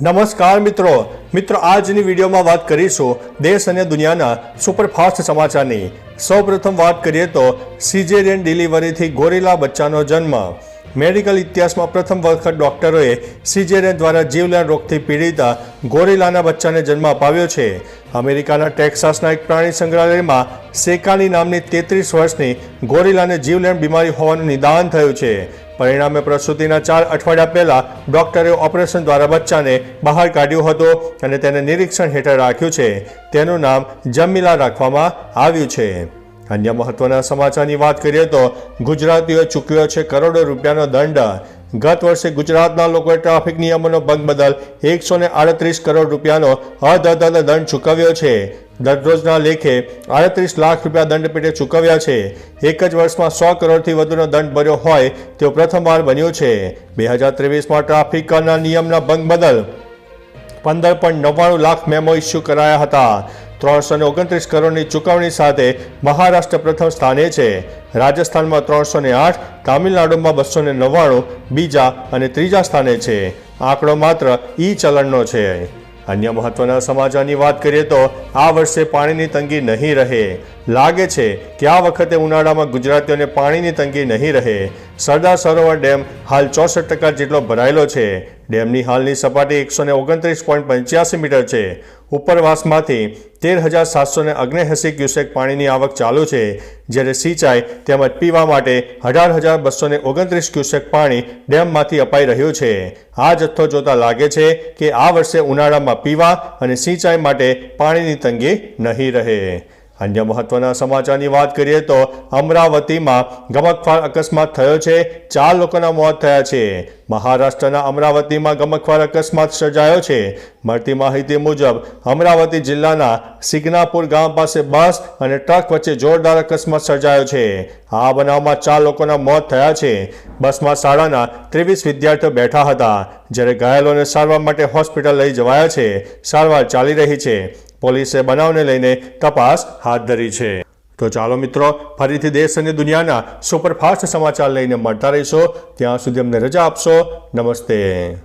નમસ્કાર મિત્રો. મિત્રો, આજની વિડીયોમાં વાત કરીશું દેશ અને દુનિયાના સુપરફાસ્ટ સમાચારની. સૌપ્રથમ વાત કરીએ તો સિઝેરિયન ડિલિવરીથી ગોરેલા બચ્ચાનો જન્મ. મેડિકલ ઇતિહાસમાં પ્રથમ વખત ડોક્ટરોએ સિઝેરિયન દ્વારા જીવલેણ રોગથી પીડિત ગોરેલાના બચ્ચાને જન્મ અપાવ્યો છે. અમેરિકાના ટેક્સાસના એક પ્રાણી સંગ્રહાલયમાં સેકાની નામની તેત્રીસ વર્ષની ગોરેલાને જીવલેણ બીમારી હોવાનું નિદાન થયું છે. પરિણામે પ્રસૂતિના ચાર અઠવાડિયા પહેલા ડોક્ટરે ઓપરેશન દ્વારા બચ્ચાને બહાર કાઢ્યો હતો અને તેને નિરીક્ષણ હેઠળ રાખ્યું છે. તેનું નામ જમીલા રાખવામાં આવ્યું છે. અન્ય મહત્વના સમાચારની વાત કરીએ તો ગુજરાતીઓએ ચૂક્યો છે કરોડો રૂપિયાનો દંડ. ગત વર્ષે ગુજરાતના લોકોએ ટ્રાફિક નિયમોનો ભંગ બદલ એકસો આડત્રીસ કરોડ રૂપિયાનો અધધન દંડ ચૂકવ્યો છે. દરરોજના લેખે આડત્રીસ લાખ રૂપિયા દંડ પેટે ચૂકવ્યા છે. એક જ વર્ષમાં સો કરોડથી વધુનો દંડ ભર્યો હોય તેવું પ્રથમવાર બન્યો છે. બે હજાર ત્રેવીસમાં ટ્રાફિકના નિયમના ભંગ બદલ પંદર પોઈન્ટ નવ્વાણું લાખ મેમો ઇસ્યુ કરાયા હતા. ત્રણસો ને ઓગણત્રીસ કરોડની ચૂકવણી સાથે મહારાષ્ટ્ર પ્રથમ સ્થાને છે. રાજસ્થાનમાં ત્રણસો ને આઠ, તામિલનાડુમાં બસો ને નવ્વાણું, બીજા અને ત્રીજા સ્થાને છે. આંકડો માત્ર ઈ ચલણનો છે. અન્ય મહત્વના સમાચારની વાત કરીએ તો આ વર્ષે પાણીની તંગી નહીં રહે. લાગે છે કે આ વખતે ઉનાળામાં ગુજરાતીઓને પાણીની તંગી નહીં રહે. સરદાર સરોવર ડેમ હાલ ચોસઠ ટકા જેટલો ભરાયેલો છે. ડેમની હાલની સપાટી એકસો ને ઓગણત્રીસ પોઈન્ટ પંચ્યાસી મીટર છે. ઉપરવાસમાંથી તેર હજાર સાતસો ને અગ્નેહસી ક્યુસેક પાણીની આવક ચાલુ છે, જ્યારે સિંચાઈ તેમજ પીવા માટે અઢાર હજાર બસો ને ઓગણત્રીસ ક્યુસેક પાણી ડેમમાંથી અપાઈ રહ્યું છે. આ જથ્થો જોતા લાગે છે કે આ વર્ષે ઉનાળામાં પીવા અને સિંચાઈ માટે પાણીની તંગી નહીં રહે. અન્ય મહત્વના સમાચારની વાત કરીએ તો અમરાવતીમાં ગમકવાર અકસ્માત થયો છે. ચાર લોકોના મોત થયા છે. મહારાષ્ટ્રના અમરાવતીમાં ગમકફાર અકસ્માત સર્જાયો છે. મળતી માહિતી મુજબ અમરાવતી જિલ્લાના સિગ્નાપુર ગામ પાસે બસ અને ટ્રક વચ્ચે જોરદાર અકસ્માત સર્જાયો છે. આ બનાવમાં ચાર લોકોના મોત થયા છે. બસમાં શાળાના ત્રેવીસ વિદ્યાર્થીઓ બેઠા હતા. જ્યારે ઘાયલોને સારવાર માટે હોસ્પિટલ લઈ જવાયા છે. સારવાર ચાલી રહી છે. પોલીસે બનાવને લઈને તપાસ હાથ ધરી છે. તો ચાલો મિત્રો, ફરીથી દેશ અને દુનિયાના સુપરફાસ્ટ સમાચાર લઈને મળતા રહીશો. ત્યાં સુધી અમને રજા આપશો. નમસ્તે.